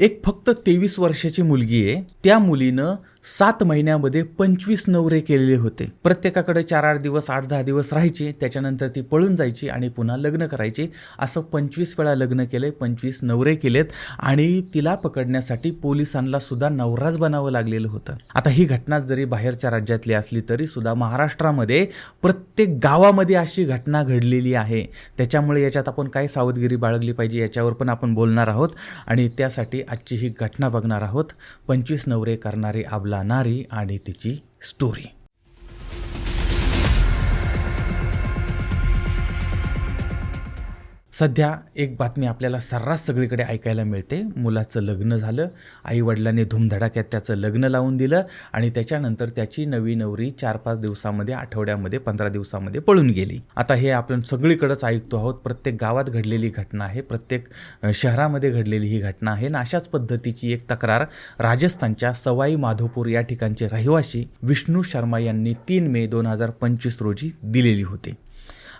एक फक्त तेवीस वर्षाची मुलगी आहे. त्या मुलीनं सात महिन्यामध्ये पंचवीस नवरे केलेले होते. प्रत्येकाकडे चार आठ दिवस आठ दहा दिवस राहायचे त्याच्यानंतर ती पळून जायची आणि पुन्हा लग्न करायची. असं पंचवीस वेळा लग्न केले पंचवीस नवरे केलेत आणि तिला पकडण्यासाठी पोलिसांना सुद्धा नवराच बनावं लागलेलं होतं. आता ही घटना जरी बाहेरच्या राज्यातली असली तरी सुद्धा महाराष्ट्रामध्ये प्रत्येक गावामध्ये अशी घटना घडलेली आहे. त्याच्यामुळे याच्यात आपण काय सावधगिरी बाळगली पाहिजे याच्यावर पण आपण बोलणार आहोत. आणि त्यासाठी आजची ही घटना बघणार आहोत. पंचवीस नवरे करणारे आबला नारी आणि तिची स्टोरी सध्या एक बातमी आपल्याला सर्रास सगळीकडे ऐकायला मिळते. मुलाचं लग्न झालं. आईवडिलांनी धूमधडाक्यात त्याचं लग्न लावून दिलं आणि त्याच्यानंतर त्याची नवी नवरी चार पाच दिवसामध्ये आठवड्यामध्ये पंधरा दिवसामध्ये पळून गेली. आता हे आपण सगळीकडंच ऐकतो आहोत. प्रत्येक गावात घडलेली घटना आहे. प्रत्येक शहरामध्ये घडलेली ही घटना आहे. आणि अशाच पद्धतीची एक तक्रार राजस्थानच्या सवाई माधोपूर या ठिकाणचे रहिवासी विष्णू शर्मा यांनी तीन मे दोन हजार पंचवीस रोजी दिलेली होती.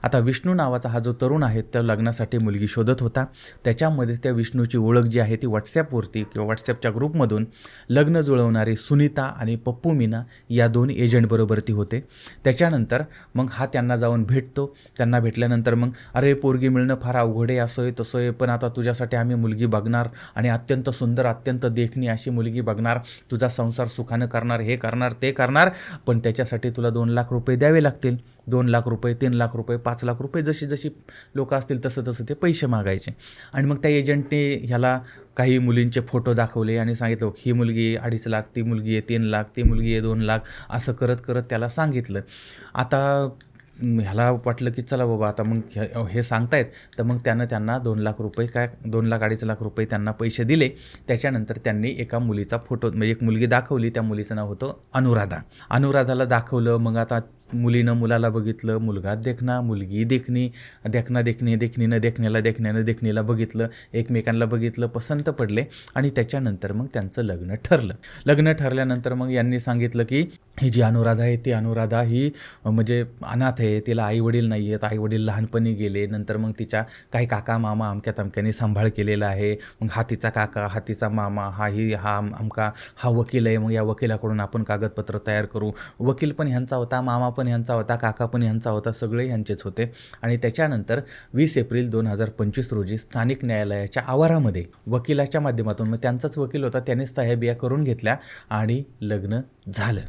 आता विष्णू नावाचा हा जो तरुण आहे त्या लग्नासाठी मुलगी शोधत होता. त्याच्यामध्ये त्या विष्णूची ओळख जी आहे ती व्हॉट्सॲपवरती किंवा व्हॉट्सॲपच्या ग्रुपमधून लग्न जुळवणारी सुनीता आणि पप्पू मीना या दोन एजंटबरोबर ती होते. त्याच्यानंतर मग हा त्यांना जाऊन भेटतो. त्यांना भेटल्यानंतर मग अरे पोरगी मिळणं फार अवघड आहे असं आहे तसं आहे पण आता तुझ्यासाठी आम्ही मुलगी बघणार आणि अत्यंत सुंदर अत्यंत देखणी अशी मुलगी बघणार. तुझा संसार सुखानं करणार हे करणार ते करणार पण त्याच्यासाठी तुला दोन लाख रुपये द्यावे लागतील. दोन लाख रुपये तीन लाख रुपये पाच लाख रुपये जशी जशी लोक असतील तसं तसं ते पैसे मागायचे. आणि मग त्या एजंटने ह्याला काही मुलींचे फोटो दाखवले आणि सांगितलं ही मुलगी अडीच लाख ती मुलगी आहे तीन लाख ती मुलगी आहे दोन लाख असं करत करत त्याला सांगितलं. आता ह्याला वाटलं की चला बाबा आता मग हे- हे सांगतायत. तर मग त्यानं त्यांना दोन लाख रुपये काय दोन लाख अडीच लाख रुपये त्यांना पैसे दिले. त्याच्यानंतर त्यांनी एका मुलीचा फोटो म्हणजे एक मुलगी दाखवली त्या मुलीचं नाव होतं अनुराधा. अनुराधाला दाखवलं मग आता मुलीनं मुलाला बघितलं मुलगा देखना मुलगी देखणी देखना देखणी देखणीनं देखण्याला देखण्यानं देखणीला बघितलं एकमेकांना बघितलं पसंत पडले आणि त्याच्यानंतर मग त्यांचं लग्न ठरलं. लग्न ठरल्यानंतर मग यांनी सांगितलं की ही जी अनुराधा आहे ती अनुराधा ही म्हणजे अनाथ आहे तिला आई वडील नाही आहेत. आई वडील लहानपणी गेले नंतर मग तिच्या काही काका मामा अमक्या तमक्याने सांभाळ केलेला आहे. मग हा तिचा काका हा तिचा मामा हा ही हा अमका हा वकील आहे. मग या वकिलाकडून आपण कागदपत्र तयार करू. वकील पण ह्यांचा होता मामा पण ह्यांचा होता काका पण ह्यांचा होता सगळे ह्यांचेच होते. आणि त्याच्यानंतर वीस एप्रिल दोन हजार पंचवीस रोजी स्थानिक न्यायालयाच्या आवारामध्ये वकिलाच्या माध्यमातून मग त्यांचाच वकील होता त्यानेच साहेबिया करून घेतल्या आणि लग्न झालं.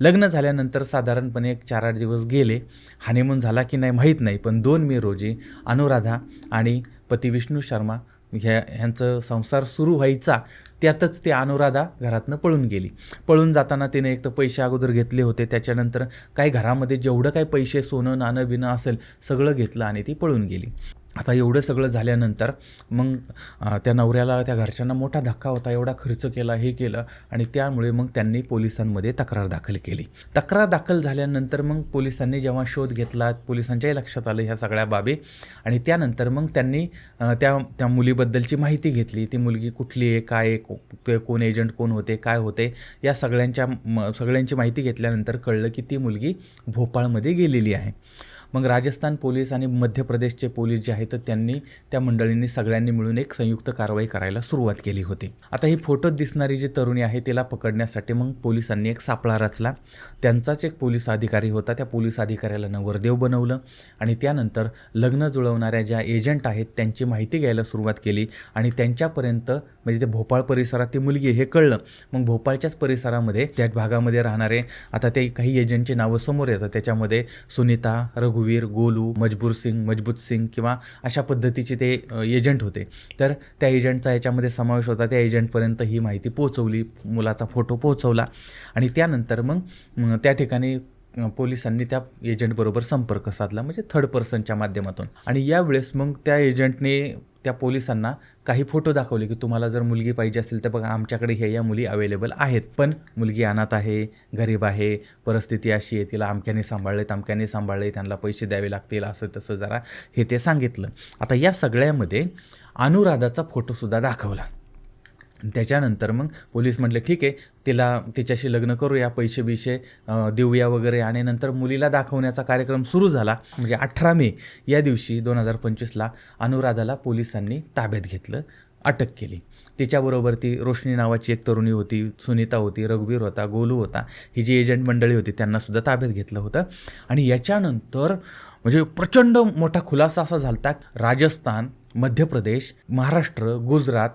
लग्न झाल्यानंतर साधारणपणे एक चार आठ दिवस गेले. हानिमून झाला की नाही माहीत नाही पण दोन मे रोजी अनुराधा आणि पती विष्णू शर्मा ह्या ह्यांचं संसार सुरू व्हायचा त्यातच ते अनुराधा घरातनं पळून गेली. पळून जाताना तिने एक तर पैसे अगोदर घेतले होते त्याच्यानंतर काही घरामध्ये जेवढं काही पैसे सोनं नाणं बिणं असेल सगळं घेतलं आणि ती पळून गेली. आता एवढं सगळं झाल्यानंतर मग त्या नवऱ्याला त्या घरच्यांना मोठा धक्का होता एवढा खर्च केला हे केलं आणि त्यामुळे मग त्यांनी पोलिसांमध्ये तक्रार दाखल केली. तक्रार दाखल झाल्यानंतर मग पोलिसांनी जेव्हा शोध घेतला पोलिसांच्याही लक्षात आलं ह्या सगळ्या बाबी आणि त्यानंतर मग त्यांनी त्या त्या मुलीबद्दलची माहिती घेतली. ती मुलगी कुठली आहे काय आहे, को- ते कोण एजंट कोण होते काय होते या सगळ्यांच्या म- सगळ्यांची माहिती घेतल्यानंतर कळलं की ती मुलगी भोपाळमध्ये गेलेली आहे. मग राजस्थान पोलीस आणि मध्य प्रदेशचे पोलीस जे आहेत तर त्यांनी त्या मंडळींनी सगळ्यांनी मिळून एक संयुक्त कारवाई करायला सुरुवात केली होती. आता ही फोटोत दिसणारी जी तरुणी आहे तिला पकडण्यासाठी मग पोलिसांनी एक सापळा रचला. त्यांचाच एक पोलीस अधिकारी होता. त्या पोलीस अधिकाऱ्याला नवरदेव बनवलं आणि त्यानंतर लग्न जुळवणाऱ्या ज्या एजंट आहेत त्यांची माहिती घ्यायला सुरुवात केली आणि त्यांच्यापर्यंत म्हणजे ते भोपाळ परिसरात ती मुलगी हे कळलं. मग भोपाळच्याच परिसरामध्ये त्या भागामध्ये राहणारे आता ते काही एजंटची नावं समोर येतात. त्याच्यामध्ये सुनीता रघु रघुवीर गोलू मजबूर सिंग मजबूत सिंग किंवा अशा पद्धतीचे ते एजंट होते. तर त्या एजंटचा याच्यामध्ये समावेश होता. त्या एजंटपर्यंत ही माहिती पोहोचवली मुलाचा फोटो पोहोचवला आणि त्यानंतर मग त्या ठिकाणी पोलिसांनी त्या एजंटबरोबर संपर्क साधला म्हणजे थर्ड पर्सनच्या माध्यमातून. आणि यावेळेस मग त्या एजंटने त्या पोलिसांना काही फोटो दाखवले की तुम्हाला जर मुलगी पाहिजे असेल तर बघा आमच्याकडे ह्या या मुली अवेलेबल आहेत. पण मुलगी अनाथ आहे गरीब आहे परिस्थिती अशी आहे तिला अमक्याने सांभाळले तमक्याने सांभाळले त्यांना पैसे द्यावे लागतील असं तसं जरा हे ते सांगितलं. आता या सगळ्यामध्ये अनुराधाचा फोटोसुद्धा दाखवला. त्याच्यानंतर मग पोलीस म्हटले ठीक आहे तिला तिच्याशी लग्न करूया पैसे बिशे देऊया वगैरे. आणि नंतर मुलीला दाखवण्याचा कार्यक्रम सुरू झाला म्हणजे अठरा मे या दिवशी दोन हजार पंचवीसला अनुराधाला पोलिसांनी ताब्यात घेतलं अटक केली. तिच्याबरोबर ती रोशनी नावाची एक तरुणी होती सुनीता होती रघुवीर होता गोलू होता ही जी एजंट मंडळी होती त्यांनासुद्धा ताब्यात घेतलं होतं. आणि याच्यानंतर म्हणजे प्रचंड मोठा खुलासा असा झालता राजस्थान मध्य प्रदेश महाराष्ट्र गुजरात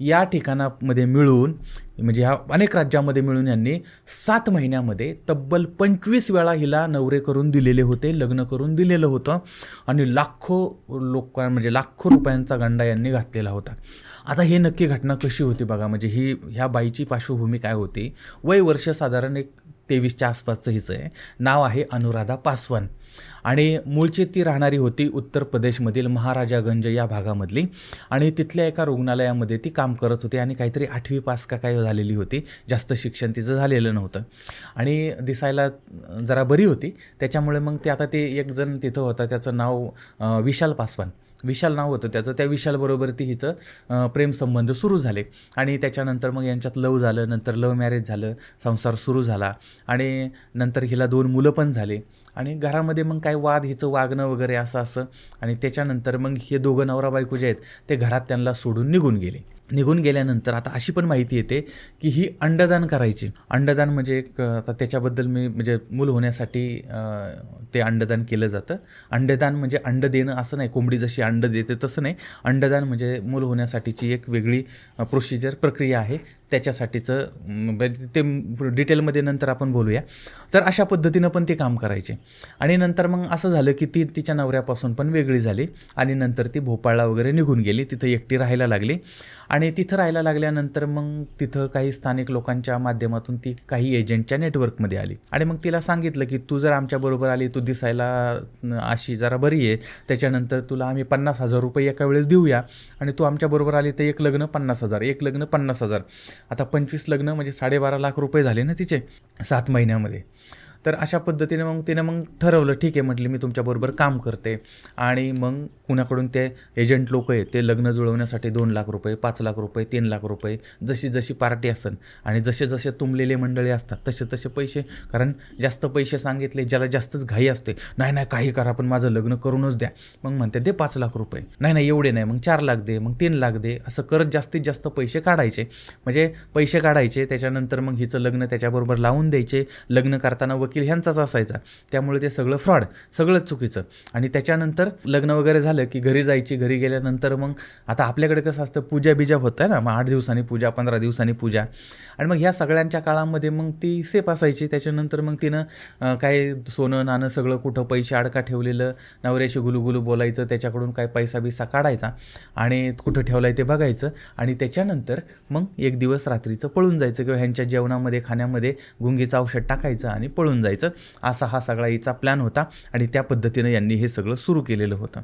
या ठिकाणामध्ये मिळून म्हणजे ह्या अनेक राज्यामध्ये मिळून यांनी सात महिन्यामध्ये तब्बल पंचवीस वेळा हिला नवरे करून दिलेले होते लग्न करून दिलेलं होतं आणि लाखो लोक म्हणजे लाखो रुपयांचा गंडा यांनी घातलेला होता. आता हे नक्की घटना कशी होती बघा म्हणजे ही ह्या बाईची पार्श्वभूमी काय होती? वय वर्ष साधारण एक तेवीसच्या आसपासचं हिचं आहे. नाव आहे अनुराधा पासवान. आणि मूळची ती राहणारी होती उत्तर प्रदेशमधील महाराजागंज या भागामधली. आणि तिथल्या एका रुग्णालयामध्ये ती काम करत होती आणि काहीतरी आठवी पास का काय झालेली होती. जास्त शिक्षण तिचं झालेलं नव्हतं. आणि दिसायला जरा बरी होती. त्याच्यामुळे मग ते आता ते एक जण तिथं होता. त्याचं नाव विशाल पासवान. विशाल नाव होतं त्याचं. त्या विशालबरोबर ती हिचं प्रेमसंबंध सुरू झाले. आणि त्याच्यानंतर मग यांच्यात लव झालं नंतर लव मॅरेज झालं संसार सुरू झाला. आणि नंतर हिला दोन मुलं पण झाले. आणि घरामध्ये मग काय वाद हिचं वागणं वगैरे असं असं. आणि त्याच्यानंतर मग हे दोघं नवरा बायको जे आहेत ते घरात त्यांना सोडून निघून गेले. निघून गेल्यानंतर आता अशी पण माहिती येते की ही अंडदान करायची. अंडदान म्हणजे एक आता त्याच्याबद्दल मी म्हणजे मूल होण्यासाठी ते अंडदान केलं जातं. अंडदान म्हणजे अंड देणं असं नाही. कोंबडी जशी अंड देते तसं नाही. अंडदान म्हणजे मूल होण्यासाठीची एक वेगळी प्रोसिजर प्रक्रिया आहे. त्याच्यासाठीचं म्हणजे ते डिटेलमध्ये नंतर आपण बोलूया. तर अशा पद्धतीनं पण ते काम करायचे. आणि नंतर मग असं झालं की ती तिच्या नवऱ्यापासून पण वेगळी झाली. आणि नंतर ती भोपाळला वगैरे निघून गेली. तिथं एकटी राहायला लागली. आणि तिथं राहायला लागल्यानंतर मग तिथं काही स्थानिक लोकांच्या माध्यमातून ती काही एजंटच्या नेटवर्कमध्ये आली. आणि मग तिला सांगितलं की तू जर आमच्याबरोबर आली तू दिसायला अशी जरा बरी आहे. त्याच्यानंतर तुला आम्ही पन्नास हजार रुपये एका वेळेस देऊया. आणि तू आमच्याबरोबर आली तर एक लग्न पन्नास हजार एक लग्न पन्नास हजार. आता पंचवीस लग्न म्हणजे साडेबारा लाख रुपये झाले ना तिचे सात महिन्यामध्ये. तर अशा पद्धतीने मग तिनं मग ठरवलं ठीक आहे म्हटली मी तुमच्याबरोबर काम करते. आणि मग कुणाकडून ते एजंट लोक आहेत ते लग्न जुळवण्यासाठी दोन लाख रुपये पाच लाख रुपये तीन लाख रुपये जशी जशी पार्टी असन आणि जसे जसे तुंबलेले मंडळी असतात तसे तसे पैसे कारण जास्त पैसे सांगितले ज्याला जास्तच घाई असते नाही नाही काही करा पण माझं लग्न करूनच द्या. मग म्हणते दे पाच लाख रुपये. नाही नाही एवढे नाही. मग चार लाख दे मग तीन लाख दे असं करत जास्तीत जास्त पैसे काढायचे. म्हणजे पैसे काढायचे त्याच्यानंतर मग हिचं लग्न त्याच्याबरोबर लावून द्यायचे. लग्न करताना वकील ह्यांचाच असायचा. त्यामुळे ते सगळं फ्रॉड सगळंच चुकीचं. आणि त्याच्यानंतर लग्न वगैरे झालं की घरी जायची घरी गेल्यानंतर मग आता आपल्याकडे कसं असतं पूजा बिजा होत आहे ना मग आठ दिवसांनी पूजा पंधरा दिवसांनी पूजा. आणि मग ह्या सगळ्यांच्या काळामध्ये मग ती सेफ असायची. त्याच्यानंतर मग तिनं काही काय सोनं नाणं सगळं कुठं पैसे अडका ठेवलेलं नवऱ्याशी गुलुगुलू बोलायचं त्याच्याकडून काय पैसा बिसा काढायचा आणि कुठं ठेवलाय ते बघायचं. आणि त्याच्यानंतर मग एक दिवस रात्रीचं पळून जायचं किंवा ह्यांच्या जेवणामध्ये खाण्यामध्ये गुंगीचं औषध टाकायचं आणि पळून जायचं. असा हा सगळा हिचा प्लॅन होता आणि त्या पद्धतीनं यांनी हे सगळं सुरू केलेलं होतं.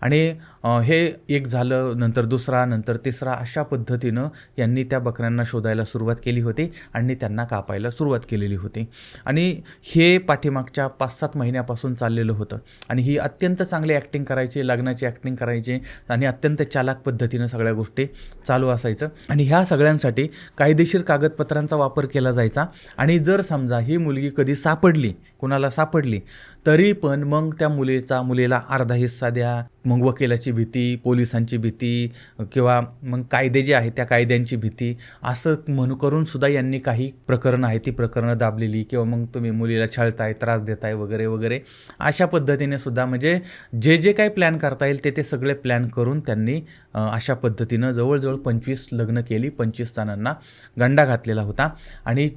आणि हे एक झालं नंतर दुसरा नंतर तिसरा अशा पद्धतीनं यांनी त्या बकऱ्यांना शोधायला सुरुवात केली होती आणि त्यांना कापायला सुरुवात केलेली होती. आणि हे पाठीमागच्या पाच सात महिन्यापासून चाललेलं होतं. आणि ही अत्यंत चांगली ॲक्टिंग करायची लग्नाची ॲक्टिंग करायची आणि अत्यंत चालाक पद्धतीनं सगळ्या गोष्टी चालू असायचं. आणि ह्या सगळ्यांसाठी कायदेशीर कागदपत्रांचा वापर केला जायचा. आणि जर समजा ही मुलगी कधी सापडली कुणाला सापडली तरी पण मग त्या मुलीचा मुलीला अर्धा हिस्सा द्या. मग वकिलाची भीती पोलिसांची भीती किंवा मग कायदे जे आहेत त्या कायद्यांची भीती असं म्हणू करून सुद्धा यांनी काही प्रकरणं आहेत ती प्रकरणं दाबलेली किंवा मग तुम्ही मुलीला छळताय त्रास देताय वगैरे वगैरे अशा पद्धतीने सुद्धा म्हणजे जे जे काही प्लॅन करता येईल ते ते सगळे प्लॅन करून त्यांनी अशा पद्धतीनं जवळजवळ पंचवीस लग्न केली. पंचवीस जणांना गंडा घातलेला होता. आणि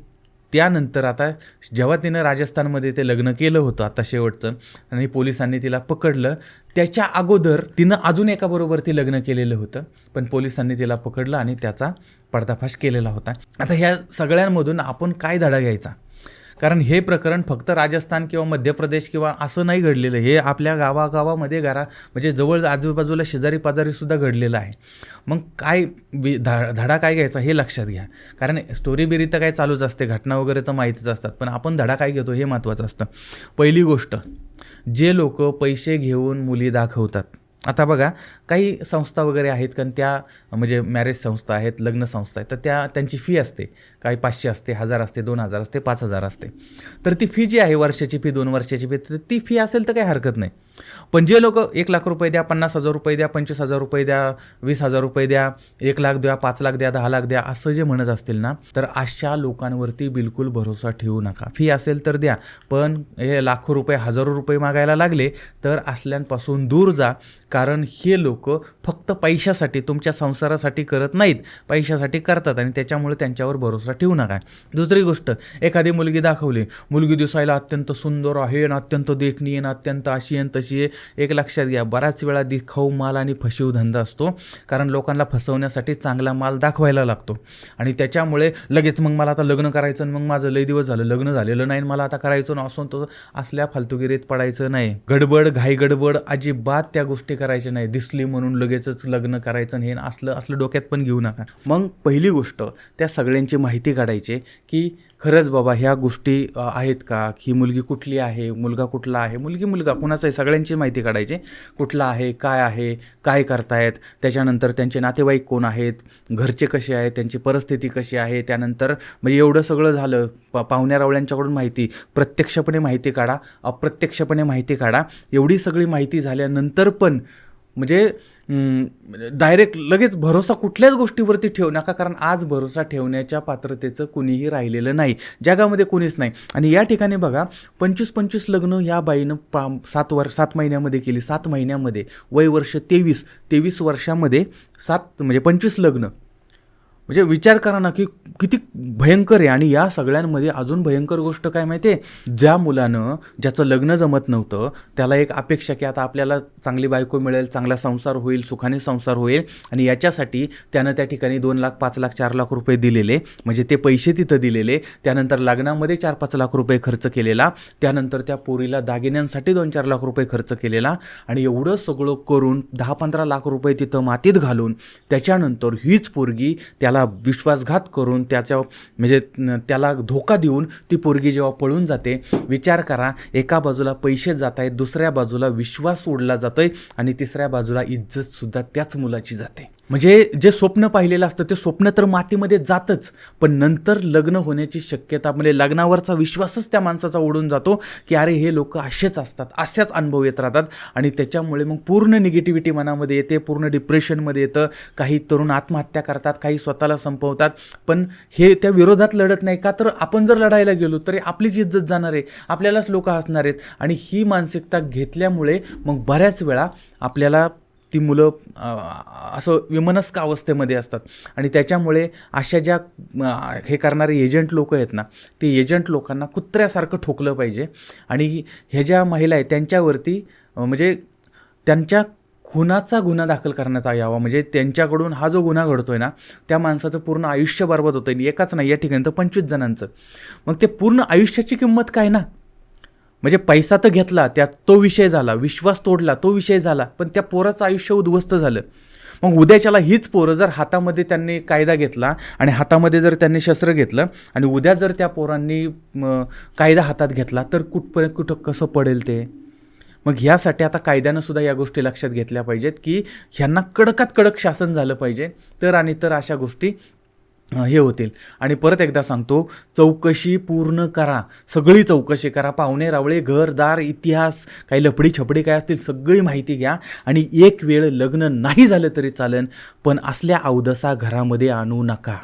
त्यानंतर आता जेव्हा तिनं राजस्थानमध्ये ते लग्न केलं होतं आता शेवटचं आणि पोलिसांनी तिला पकडलं त्याच्या अगोदर तिनं अजून एकाबरोबर ते लग्न केलेलं होतं पण पोलिसांनी तिला पकडलं आणि त्याचा पर्दाफाश केलेला होता. आता ह्या सगळ्यांमधून आपण काय धडा घ्यायचा? कारण हे प्रकरण फक्त राजस्थान किंवा मध्य प्रदेश किंवा असं नाही घडलेलं. हे आपल्या गावागावामध्ये घरा म्हणजे जवळ आजूबाजूला शेजारी पाजारीसुद्धा घडलेलं आहे. मग काय धा धडा काय घ्यायचा हे लक्षात घ्या. कारण स्टोरी बिरी तर काय चालूच असते. घटना वगैरे तर माहितीच असतात. पण आपण धडा काय घेतो हे महत्त्वाचं असतं. पहिली गोष्ट जे लोक पैसे घेऊन मुली दाखवतात आता बघा काही संस्था वगैरे आहेत कारण त्या म्हणजे मॅरेज संस्था आहेत लग्न संस्था आहेत तर त्या त्यांची फी असते. काही पाचशे असते हजार असते दोन हजार असते पाच हजार असते. तर ती फी जी आहे वर्षाची फी दोन वर्षाची फी तर ती फी असेल तर काही हरकत नाही. पण जे लोक एक लाख रुपये द्या पन्नास हजार रुपये द्या पंचवीस हजार रुपये द्या वीस हजार रुपये द्या एक लाख द्या पाच लाख द्या दहा लाख द्या असं जे म्हणत असतील ना तर अशा लोकांवरती बिलकुल भरोसा ठेवू नका. फी असेल तर द्या पण हे लाखो रुपये हजारो रुपये मागायला लागले तर असल्यांपासून दूर जा कारण हे लोक फक्त पैशासाठी तुमच्या संसारासाठी करत नाहीत पैशासाठी करतात आणि त्याच्यामुळे त्यांच्यावर भरोसा ठेवू नका. दुसरी गोष्ट एखादी मुलगी दाखवली मुलगी दिसायला अत्यंत सुंदर आहे अत्यंत देखणी आहे अत्यंत अशी आहे तशी आहे एक लक्षात घ्या. बराच वेळा दिखाऊ माल आणि फशीव धंदा असतो. कारण लोकांना फसवण्यासाठी चांगला माल दाखवायला लागतो. आणि त्याच्यामुळे लगेच मग मला आता लग्न करायचं आणि मग माझं लय दिवस झालं लग्न झालेलं नाही मला आता करायचं ना तो असल्या फालतुगिरीत पडायचं नाही. गडबड घाई गडबड अजिबात त्या गोष्टी करायच्या नाही. दिसली म्हणून लगेचच लग्न करायचं हे असलं असलं डोक्यात पण घेऊ नका. मग पहिली गोष्ट त्या सगळ्यांची माहिती काढायची की खरंच बाबा ह्या गोष्टी आहेत का? ही मुलगी कुठली आहे? मुलगा कुठला आहे? मुलगी मुलगा कुणाचं आहे? सगळ्यांची माहिती काढायची. कुठला आहे? काय आहे? काय करतायत? त्याच्यानंतर त्यांचे नातेवाईक कोण आहेत? घरचे कसे आहेत? त्यांची परिस्थिती कशी आहे? त्यानंतर म्हणजे एवढं सगळं झालं प पाहुण्या रावळ्यांच्याकडून माहिती. प्रत्यक्षपणे माहिती काढा अप्रत्यक्षपणे माहिती काढा. एवढी सगळी माहिती झाल्यानंतर पण म्हणजे डायरेक्ट लगेच भरोसा कुठल्याच गोष्टीवरती ठेवू नका कारण आज भरोसा ठेवण्याच्या पात्रतेचं कुणीही राहिलेलं नाही. जगामध्ये कुणीच नाही. आणि या ठिकाणी बघा पंचवीस पंचवीस लग्न या बाईनं पा सात वर सात महिन्यामध्ये केली. सात महिन्यामध्ये वय वर्ष तेवीस. तेवीस वर्षामध्ये सात म्हणजे पंचवीस लग्न. म्हणजे विचार करा ना की किती भयंकर आहे. आणि या सगळ्यांमध्ये अजून भयंकर गोष्ट काय माहिती आहे? ज्या मुलानं ज्याचं लग्न जमत नव्हतं त्याला एक अपेक्षा की आता आपल्याला चांगली बायको मिळेल चांगला संसार होईल सुखाने संसार होईल. आणि याच्यासाठी त्यानं त्या ठिकाणी दोन लाख पाच लाख चार लाख रुपये दिलेले. म्हणजे ते पैसे तिथं दिलेले. त्यानंतर लग्नामध्ये चार पाच लाख रुपये खर्च केलेला. त्यानंतर त्या पोरीला दागिन्यांसाठी दोन चार लाख रुपये खर्च केलेला. आणि एवढं सगळं करून दहा पंधरा लाख रुपये तिथं मातीत घालून त्याच्यानंतर हीच पोरगी त्याला विश्वासघात करून त्याच्या म्हणजे त्याला धोका देऊन ती पोरगी जेव्हा पळून जाते विचार करा एका बाजूला पैसे जात आहेत दुसऱ्या बाजूला विश्वास उडला जातोय आणि तिसऱ्या बाजूला इज्जतसुद्धा त्याच मुलाची जाते. म्हणजे जे स्वप्न पाहिलेलं असतं ते स्वप्न तर मातीमध्ये जातच पण नंतर लग्न होण्याची शक्यता म्हणजे लग्नावरचा विश्वासच त्या माणसाचा उडून जातो की अरे हे लोक असेच असतात असेच अनुभव येत राहतात. आणि त्याच्यामुळे मग पूर्ण निगेटिव्हिटी मनामध्ये येते पूर्ण डिप्रेशनमध्ये येतं. काही तरुण आत्महत्या करतात काही स्वतःला संपवतात. पण हे त्या विरोधात लढत नाही का? तर आपण जर लढायला गेलो तरी आपलीच इज्जत जाणार आहे आपल्यालाच लोक हसणार आहेत. आणि ही मानसिकता घेतल्यामुळे मग बऱ्याच वेळा आपल्याला ती मुलं असं विमनस्क अवस्थेमध्ये असतात. आणि त्याच्यामुळे अशा ज्या हे करणारे एजंट लोक आहेत ना ते एजंट लोकांना कुत्र्यासारखं ठोकलं पाहिजे. आणि ह्या ज्या महिला आहेत त्यांच्यावरती म्हणजे त्यांच्या खुनाचा गुन्हा दाखल करण्यात यावा. म्हणजे त्यांच्याकडून हा जो गुन्हा घडतो आहे ना त्या माणसाचं पूर्ण आयुष्य बरबाद होतं आहे एकाच नाही या ठिकाणी तर पंचवीस जणांचं. मग ते पूर्ण आयुष्याची किंमत काय ना? म्हणजे पैसा तर घेतला त्यात तो विषय झाला विश्वास तोडला तो विषय झाला पण त्या पोराचं आयुष्य उद्ध्वस्त झालं. मग उद्याच्याला हीच पोरं जर हातामध्ये त्यांनी कायदा घेतला आणि हातामध्ये जर त्यांनी शस्त्र घेतलं आणि उद्या जर त्या पोरांनी कायदा हातात घेतला तर कुठपर्यंत कुठं कसं पडेल ते? मग ह्यासाठी आता कायद्यानं सुद्धा या गोष्टी लक्षात घेतल्या पाहिजेत की ह्यांना कडकात कडक शासन झालं पाहिजे तर आणि तर अशा गोष्टी हे होतील. आणि परत एकदा सांगतो चौकशी पूर्ण करा. सगळी चौकशी करा. पाहुणे रावळे घरदार इतिहास काही लफडी छपडी काय असतील सगळी माहिती घ्या. आणि एक वेळ लग्न नाही झालं तरी चालेल पण असल्या अवदसा घरामध्ये आणू नका.